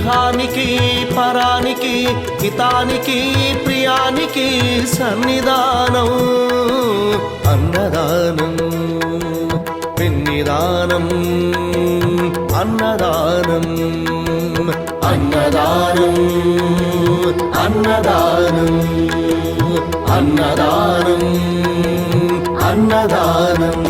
ఈహానికి పరానికి హితానికి ప్రియానికి సన్నిధానం అన్నదానం పెన్నిదానం అన్నదానం అన్నదానం అన్నదానం అన్నదానం అన్నదానం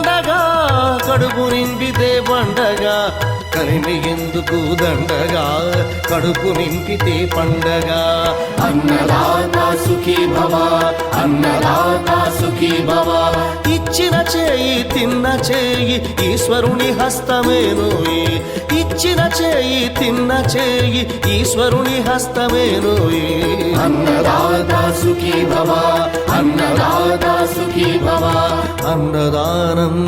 కడుపు నింపితే పండగా. కలిని ఎందుకు దండగా? కడుపు నింపితే పండగ. అన్నదాత సుఖీ భవ అన్నదాత సుఖీ భవ. ఇచ్చిన చేయి తిన్న చేయి ఈశ్వరుని హస్తమేనోయి ఇచ్చిన చేయి తిన్న చేయి ఈశ్వరుని హస్తమేనోయి అన్నదాత సుఖీ భవ అన్నదాత సుఖీ భవ. అన్నదానం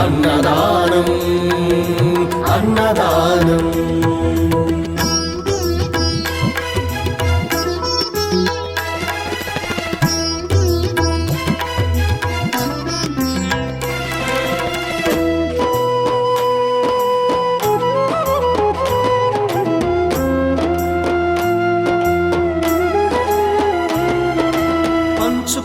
అన్నదానం అన్నదానం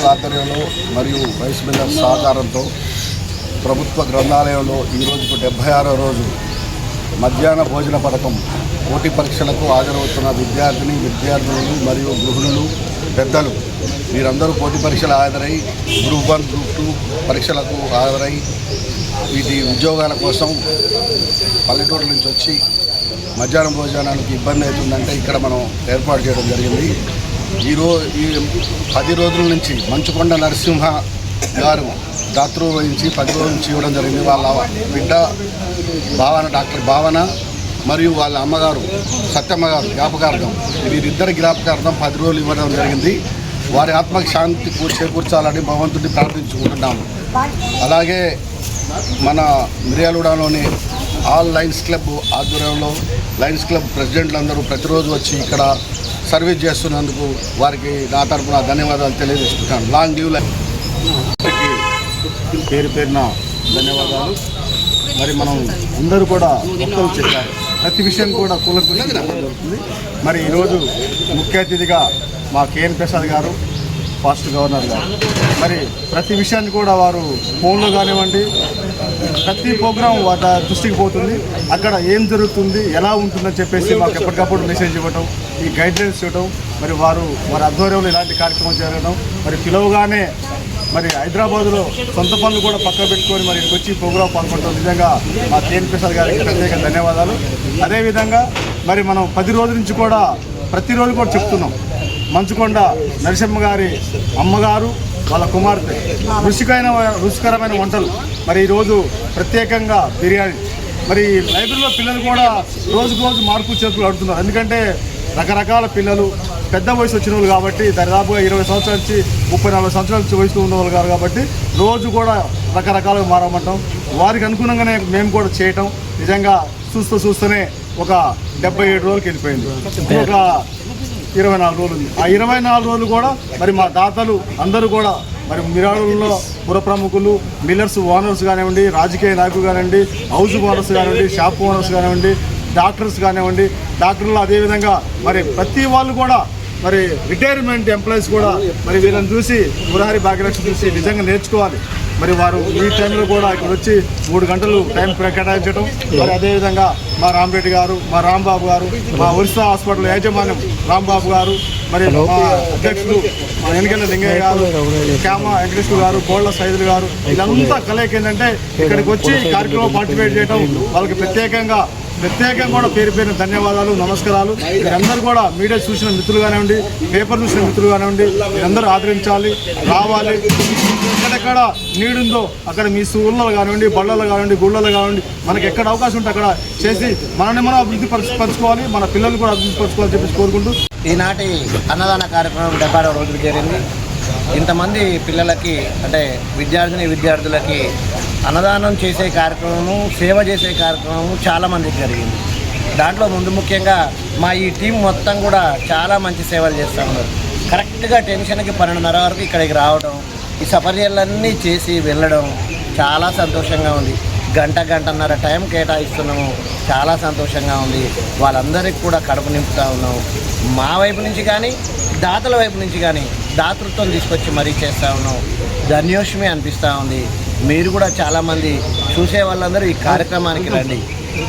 భగవద్ ఆధ్వర్యంలో మరియు వైస్ మిల్లర్ సహకారంతో ప్రభుత్వ గ్రంథాలయంలో ఈ రోజుకు డెబ్బై ఆరో రోజు మధ్యాహ్న భోజన పథకం పోటీ పరీక్షలకు హాజరవుతున్న విద్యార్థిని విద్యార్థులు మరియు గృహిణులు పెద్దలు. వీరందరూ పోటీ పరీక్షలు హాజరై గ్రూప్ వన్ గ్రూప్ టూ పరీక్షలకు హాజరై వీటి ఉద్యోగాల కోసం పల్లెటూరు నుంచి వచ్చి మధ్యాహ్నం భోజనానికి ఇబ్బంది అవుతుందంటే ఇక్కడ మనం ఏర్పాటు చేయడం జరిగింది. ఈరోజు ఈ పది రోజుల నుంచి మంచుకొండ నరసింహ గారు దాతృ వహించి పది రోజుల నుంచి ఇవ్వడం జరిగింది. వాళ్ళ బిడ్డ భావన డాక్టర్ భావన మరియు వాళ్ళ అమ్మగారు సత్యమ్మ గారు జ్ఞాపకార్థం. వీరిద్దరి జ్ఞాపకార్థం పది రోజులు ఇవ్వడం జరిగింది. వారి ఆత్మకి శాంతి చేకూర్చాలని భగవంతుడిని ప్రార్థించుకుంటున్నాము. అలాగే మన మిర్యాలూడలోని ఆల్ లయన్స్ క్లబ్ ఆధ్వర్యంలో లయన్స్ క్లబ్ ప్రెసిడెంట్లందరూ ప్రతిరోజు వచ్చి ఇక్కడ సర్వీస్ చేస్తున్నందుకు వారికి నా తరపున ధన్యవాదాలు తెలియజేసుకుంటాను లాంగ్ లీవ్ లైఫ్ పేరు పేరున ధన్యవాదాలు. మరి మనం అందరూ కూడా మొక్కలు చెప్పారు. ప్రతి విషయం కూడా కూలంకుషంగా జరుగుతుంది. మరి ఈరోజు ముఖ్య అతిథిగా మా కేఎన్ ప్రసాద్ గారు ఫాస్ట్ గవర్నర్ గారు. మరి ప్రతి విషయాన్ని కూడా వారు ఫోన్లో కానివ్వండి ప్రతి ప్రోగ్రాం వాళ్ళ దృష్టికి పోతుంది. అక్కడ ఏం జరుగుతుంది ఎలా ఉంటుందని చెప్పేసి మాకు ఎప్పటికప్పుడు మెసేజ్ ఇవ్వటం ఈ గైడ్లైన్స్ ఇవ్వటం మరి వారు వారి ఆధ్వర్యంలో ఇలాంటి కార్యక్రమం జరగడం మరి పిలవగానే మరి హైదరాబాద్లో సొంత పనులు కూడా పక్క పెట్టుకొని మరి ఇక్కడికి వచ్చి ప్రోగ్రాం పాల్గొనడం నిజంగా మా కేఎన్ ప్రసాద్ గారికి ప్రత్యేక ధన్యవాదాలు. అదేవిధంగా మరి మనం పది రోజుల నుంచి కూడా ప్రతిరోజు కూడా చెప్తున్నాం. మంచుకొండ నరసింహ గారి అమ్మగారు వాళ్ళ కుమార్తె. రుచికైన రుచికరమైన వంటలు. మరి ఈరోజు ప్రత్యేకంగా బిర్యానీ. మరి లైబ్రరీలో పిల్లలు కూడా రోజుకు రోజు మార్పు చేతులు ఆడుతున్నారు. ఎందుకంటే రకరకాల పిల్లలు పెద్ద వయసు వచ్చిన వాళ్ళు కాబట్టి దాదాపుగా ఇరవై సంవత్సరాల నుంచి ముప్పై నలభై సంవత్సరాల నుంచి వయసులో ఉన్నవాళ్ళు కాదు కాబట్టి రోజు కూడా రకరకాలుగా మారమంటాం. వారికి అనుగుణంగానే మేము కూడా చేయటం. నిజంగా చూస్తూ చూస్తూనే ఒక డెబ్బై ఏడు రోజులకి వెళ్ళిపోయింది. ఒక ఇరవై నాలుగు రోజులు ఉంది. ఆ ఇరవై నాలుగు రోజులు కూడా మరి మా దాతలు అందరూ కూడా మరి మిరాడుల్లో పుర ప్రముఖులు మిల్లర్స్ ఓనర్స్ కానివ్వండి రాజకీయ నాయకులు కానివ్వండి హౌస్ ఓనర్స్ కానివ్వండి షాప్ ఓనర్స్ కానివ్వండి డాక్టర్స్ కానివ్వండి డాక్టర్లు అదేవిధంగా మరి ప్రతి వాళ్ళు కూడా మరి రిటైర్మెంట్ ఎంప్లాయీస్ కూడా మరి వీళ్ళని చూసి మురహరి భాగ్యలక్ష్మి చూసి నిజంగా నేర్చుకోవాలి. మరి వారు ఈ టైంలో కూడా ఇక్కడ వచ్చి మూడు గంటలు టైం కేటాయించడం మరి అదేవిధంగా మా రామరెడ్డి గారు మా రాంబాబు గారు మా ఒరిస్సా హాస్పిటల్ యాజమాన్యం రాంబాబు గారు మరి మా అధ్యక్షులు మా ఎన్నికల లింగయ్య గారు క్యామ వెంకటేశ్వర గారు కోళ్ళ సైదులు గారు వీళ్ళంతా కలయిక ఏంటంటే ఇక్కడికి వచ్చి కార్యక్రమం పార్టిసిపేట్ చేయడం వాళ్ళకి ప్రత్యేకంగా ప్రత్యేకంగా కూడా పేరు పేరు ధన్యవాదాలు నమస్కారాలు. మీరందరూ కూడా మీడియా చూసిన మిత్రులు కానివ్వండి పేపర్ చూసిన మిత్రులు కానివ్వండి మీరందరూ ఆదరించాలి రావాలి. ఎక్కడెక్కడ నీడుందో అక్కడ మీ ఊళ్ళలో కానివ్వండి బళ్ళలో కానివ్వండి గుళ్ళలో కానివ్వండి మనకి ఎక్కడ అవకాశం ఉంటే అక్కడ చేసి మనల్ని మనం అభివృద్ధి పరచుకోవాలి మన పిల్లలు కూడా అభివృద్ధి పరచుకోవాలని చెప్పేసి కోరుకుంటూ. ఈనాటి అన్నదాన కార్యక్రమం డెబ్బై రోజులు జరిగింది ఇంతమంది పిల్లలకి అంటే విద్యార్థిని విద్యార్థులకి అన్నదానం చేసే కార్యక్రమము సేవ చేసే కార్యక్రమము చాలా మందికి జరిగింది. దాంట్లో ముందు ముఖ్యంగా మా ఈ టీం మొత్తం కూడా చాలా మంచి సేవలు చేస్తూ ఉన్నారు. కరెక్ట్గా టెన్షన్కి పన్నెండున్నర వరకు ఇక్కడికి రావడం ఈ సఫర్యాలన్నీ చేసి వెళ్ళడం చాలా సంతోషంగా ఉంది. గంట గంటన్నర టైం కేటాయిస్తున్నాము చాలా సంతోషంగా ఉంది. వాళ్ళందరికీ కూడా కడుపు నింపుతా ఉన్నాము. మా వైపు నుంచి కానీ దాతల వైపు నుంచి కానీ దాతృత్వం తీసుకొచ్చి మరీ చేస్తూ ఉన్నాం ధన్యోష్మి అనిపిస్తూ ఉంది. మీరు కూడా చాలామంది చూసే వాళ్ళందరూ ఈ కార్యక్రమానికి రండి.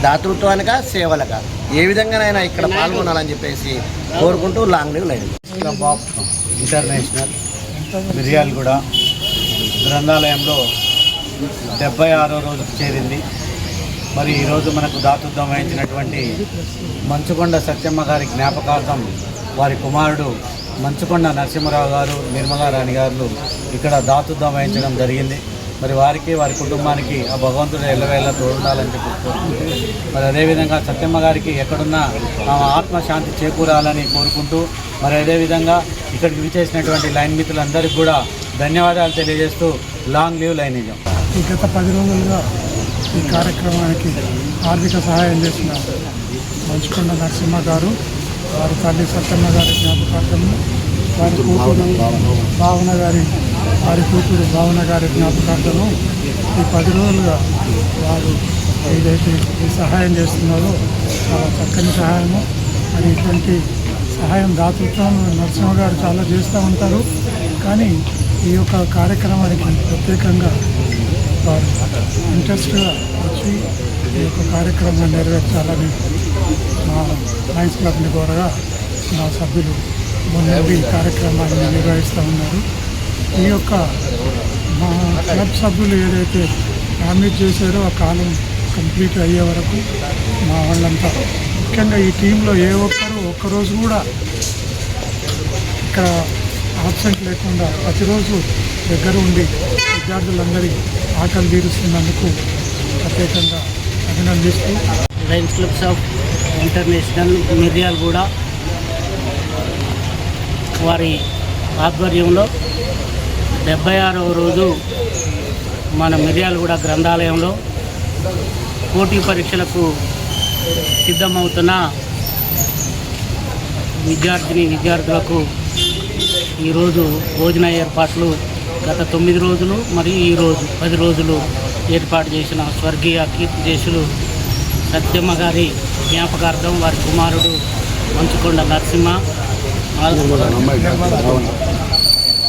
దాతృత్వానిక సేవలక? ఏ విధంగానైనా ఇక్కడ పాల్గొనాలని చెప్పేసి కోరుకుంటూ long live lions. Club of international Miryalaguda గ్రంథాలయంలో డెబ్బై ఆరో రోజుకు చేరింది. మరి ఈరోజు మనకు దాతృత్వం వహించినటువంటి మంచుకొండ సత్యమ్మ గారి జ్ఞాపకార్థం వారి కుమారుడు మంచుకొండ నరసింహరావు గారు నిర్మలా రాణి గారు ఇక్కడ దాతృత్వం వహించడం జరిగింది. మరి వారికి వారి కుటుంబానికి ఆ భగవంతుడు ఎల్లవేళ తోడుండాలని చెప్పి మరి అదేవిధంగా సత్యమ్మ గారికి ఎక్కడున్నా ఆమె ఆత్మశాంతి చేకూరాలని కోరుకుంటూ మరి అదేవిధంగా ఇక్కడికి విచ్చేసినటువంటి లైన్ మిత్రులందరికీ కూడా ధన్యవాదాలు తెలియజేస్తూ లాంగ్ లీవ్ లైనిజం. ఈ గత పది రోజులుగా ఈ కార్యక్రమానికి ఆర్థిక సహాయం చేసిన మంచుకొండ నరసింహ గారు వారి తల్లి సత్యమ్మ గారి జ్ఞాపకార్థము వారి భావన గారి వారి కూతురు భావన గారి జ్ఞాపకార్థము ఈ పది రోజులుగా వారు ఏదైతే ఈ సహాయం చేస్తున్నారో చాలా చక్కని సహాయము. మరి ఇటువంటి సహాయం దాతృత్వం నరసింహ గారు చాలా చేస్తూ ఉంటారు. కానీ ఈ యొక్క కార్యక్రమానికి ప్రత్యేకంగా వారు ఇంట్రెస్ట్గా వచ్చి ఈ యొక్క కార్యక్రమాన్ని నెరవేర్చాలని మా లయన్స్ క్లబ్ని కోరగా మా సభ్యులు ముందు ఈ కార్యక్రమాన్ని నిర్వహిస్తూ ఉన్నారు. ఈ యొక్క మా క్లబ్ సభ్యులు ఏదైతే ప్రామిస్ చేశారో ఆ కాలం కంప్లీట్ అయ్యే వరకు మా వాళ్ళంతా. ముఖ్యంగా ఈ టీంలో ఏ ఒక్కరు ఒక్కరోజు కూడా ఇక్కడ ఆబ్సెంట్ లేకుండా ప్రతిరోజు దగ్గర ఉండి విద్యార్థులందరి ఆకలి తీరుస్తున్నందుకు ప్రత్యేకంగా అభినందిస్తూ. లయన్స్ క్లబ్స్ ఆఫ్ ఇంటర్నేషనల్ మీడియాలు కూడా వారి ఆధ్వర్యంలో డెబ్బై ఆరవ రోజు మన మిర్యాలగూడ గ్రంథాలయంలో పోటీ పరీక్షలకు సిద్ధమవుతున్న విద్యార్థిని విద్యార్థులకు ఈరోజు భోజన ఏర్పాట్లు గత తొమ్మిది రోజులు మరియు ఈరోజు పది రోజులు ఏర్పాటు చేసిన స్వర్గీయ కీర్తిదేశులు సత్యమ్మ గారి జ్ఞాపకార్థం వారి కుమారుడు మంచుకొండ నరసింహ.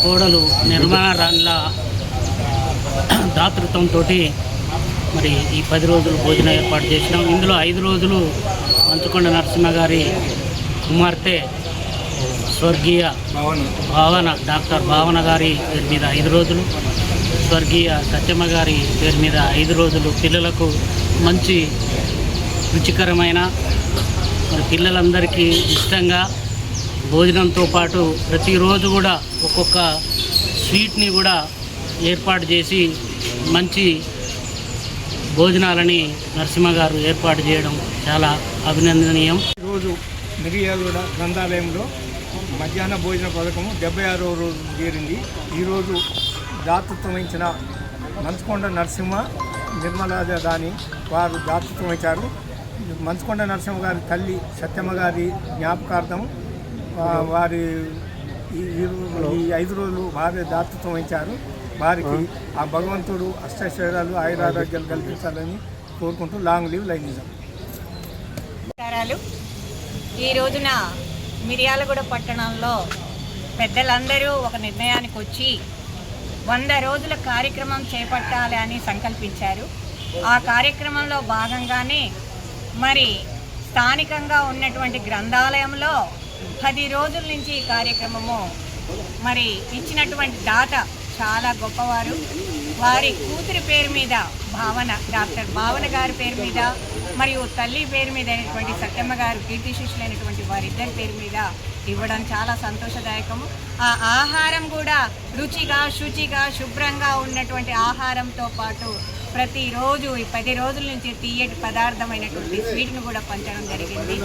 కోడలు నిర్మాణ రాణిల దాతృత్వంతో మరి ఈ పది రోజులు భోజనం ఏర్పాటు చేసినాం. ఇందులో ఐదు రోజులు మంచుకొండ నరసింహ గారి కుమార్తె స్వర్గీయ భావన డాక్టర్ భావన గారి పేరు మీద ఐదు రోజులు స్వర్గీయ సత్యమ్మ గారి పేరు మీద ఐదు రోజులు పిల్లలకు మంచి రుచికరమైన మరి పిల్లలందరికీ ఇష్టంగా భోజనంతో పాటు ప్రతిరోజు కూడా ఒక్కొక్క స్వీట్ని కూడా ఏర్పాటు చేసి మంచి భోజనాలని నరసింహ గారు ఏర్పాటు చేయడం చాలా అభినందనీయం. ఈరోజు మిరియాలగూడ గ్రంథాలయంలో మధ్యాహ్న భోజన పథకము డెబ్బై ఆరో రోజు చేరింది. ఈరోజు దాతృత్వం వహించిన మంచుకొండ నరసింహ నిర్మలాజ దాని వారు దాతృత్వం వహించారు. మంచుకొండ నరసింహ గారి తల్లి సత్యమ్మ గారి జ్ఞాపకార్థం వారి ఈ ఐదు రోజులు వారి దాతృత్వం వహించారు. వారికి ఆ. భగవంతుడు అష్టైశ్వర్యాలు ఆయురారోగ్యాలు కల్పించాలని కోరుకుంటూ లాంగ్ లీవ్ లైనిజం ఈ రోజున మిర్యాలగూడ పట్టణంలో పెద్దలందరూ ఒక నిర్ణయానికి వచ్చి వంద రోజుల కార్యక్రమం చేపట్టాలి అని సంకల్పించారు. ఆ కార్యక్రమంలో భాగంగానే మరి స్థానికంగా ఉన్నటువంటి గ్రంథాలయంలో పది రోజుల నుంచి ఈ కార్యక్రమము. మరి ఇచ్చినటువంటి దాత చాలా గొప్పవారు. వారి కూతురి పేరు మీద భావన డాక్టర్ భావన గారి పేరు మీద మరియు తల్లి పేరు మీద అయినటువంటి సత్యమ్మ గారు కీర్తి శిష్యులైనటువంటి వారిద్దరి పేరు మీద ఇవ్వడం చాలా సంతోషదాయకము. ఆ ఆహారం కూడా రుచిగా శుచిగా శుభ్రంగా ఉన్నటువంటి ఆహారంతో పాటు ప్రతిరోజు ఈ పది రోజుల నుంచి తీయటి పదార్థమైనటువంటి స్వీట్ను కూడా పంచడం జరిగింది.